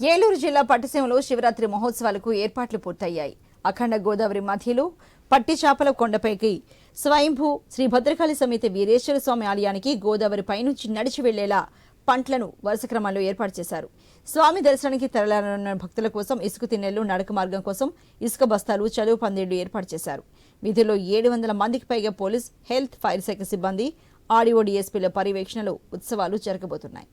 ఏలూరు జిల్లా పట్టిసీమలో శివరాత్రి మహోత్సవాలకు ఏర్పాట్లు పూర్తయ్యాయి. అఖండ గోదావరి మధ్యలో పట్టి చేపల కొండపైకి స్వయంభూ శ్రీ భద్రకాళి సమేత వీరేశ్వర స్వామి ఆలయానికి గోదావరి పైనుంచి నడిచి వెళ్ళేలా పంట్లను వరుస క్రమంలో ఏర్పాటు చేశారు. స్వామి దర్శనానికి తరలనున్న భక్తుల కోసం ఇసుక తిన్నెలు నడక మార్గం కోసం ఇసుక బస్తాలు చదువు పందిళ్ళు ఏర్పాటు చేశారు. వీధిలో ఏడు వందల మందికి పైగా పోలీస్ హెల్త్ ఫైర్ శాఖ సిబ్బంది ఆర్డీఓ డీఎస్పీల పర్యవేక్షణలో ఉత్సవాలు జరగబోతున్నాయి.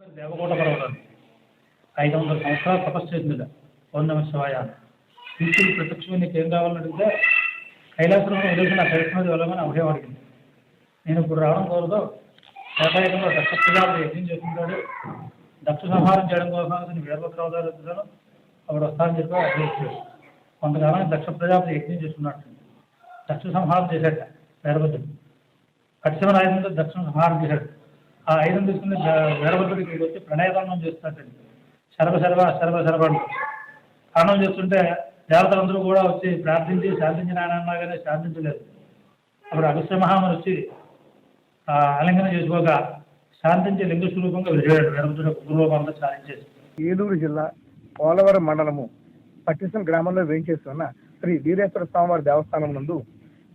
దేవకోట పర్వతం ఐదు వందల సంవత్సరాలు తపస్సు చేసింది పౌర్ణమి శివాయ శిష్యుడు ప్రత్యక్షమైన నీకు ఏం కావాలని అడిగితే కైలాసంలో వదిలేసి నా కైలాసంలో వెళ్ళమని అభయం అడిగింది నేను ఇప్పుడు రావడం కోరదు ఏకాయకంలో దక్ష ప్రజాపతి యజ్ఞం చేస్తుంటాడు. దక్ష సంహారం చేయడం కోసం నేను వీరభద్రరావు గారు వచ్చాను అప్పుడు వస్తానని చెప్పి అడిగేసాడు కొంతకాలం దక్ష ప్రజాపతి యజ్ఞం చేస్తున్నట్టు. దక్ష సంహారం చేశాడు వీరభద్రుడు. పశ్చిమ దక్ష సంహారం చేశాడు. ఆ ఐదు తీసుకుని వీరభద్రుడికి ఇక్కడికి వచ్చి ప్రణయదండం చేస్తున్నట్టండి శరభ శరభ శరభ శరభ అంటూ. చేస్తుంటే దేవతలందరూ కూడా వచ్చి ప్రార్థించి శాంతించిన ఆయన కానీ శాంతించలేదు. అప్పుడు అగస్త్య మహాముని వచ్చి ఆ ఆలింగనం చేసుకోగా శాంతించి లింగ స్వరూపంగా వెళ్ళాడు వీరభద్రుడు పూర్వభంగా సాధించేసి ఏలూరు జిల్లా పోలవరం మండలము పట్టించిన గ్రామంలో వేయించేస్తున్న శ్రీ వీరేశ్వర స్వామివారి దేవస్థానం నందు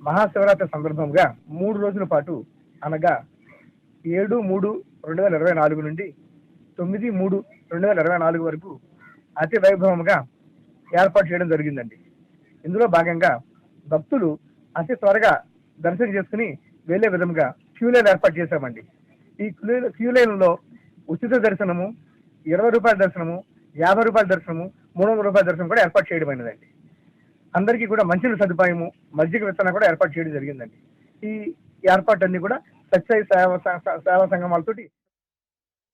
మహాశివరాత్రి సందర్భంగా మూడు రోజుల పాటు అనగా ఏడు మూడు రెండు వేల ఇరవై నాలుగు నుండి తొమ్మిది మూడు రెండు వేల ఇరవై నాలుగు వరకు అతి వైభవంగా ఏర్పాటు చేయడం జరిగిందండి. ఇందులో భాగంగా భక్తులు అతి త్వరగా దర్శనం చేసుకుని వెళ్ళే విధంగా క్యూ లైన్ ఏర్పాటు చేశామండి. ఈ క్యూ లైన్లో ఉచిత దర్శనము ఇరవై రూపాయల దర్శనము యాభై రూపాయల దర్శనము మూడు వందల రూపాయల దర్శనం కూడా ఏర్పాటు చేయడమైనదండి అందరికీ కూడా మంచినీళ్ళ సదుపాయము మజ్జిగ విత్తనం కూడా ఏర్పాటు చేయడం జరిగిందండి. ఈ ఏర్పాటు అన్ని కూడా సత్య సేవా సేవా సంఘం వాళ్ళతోటి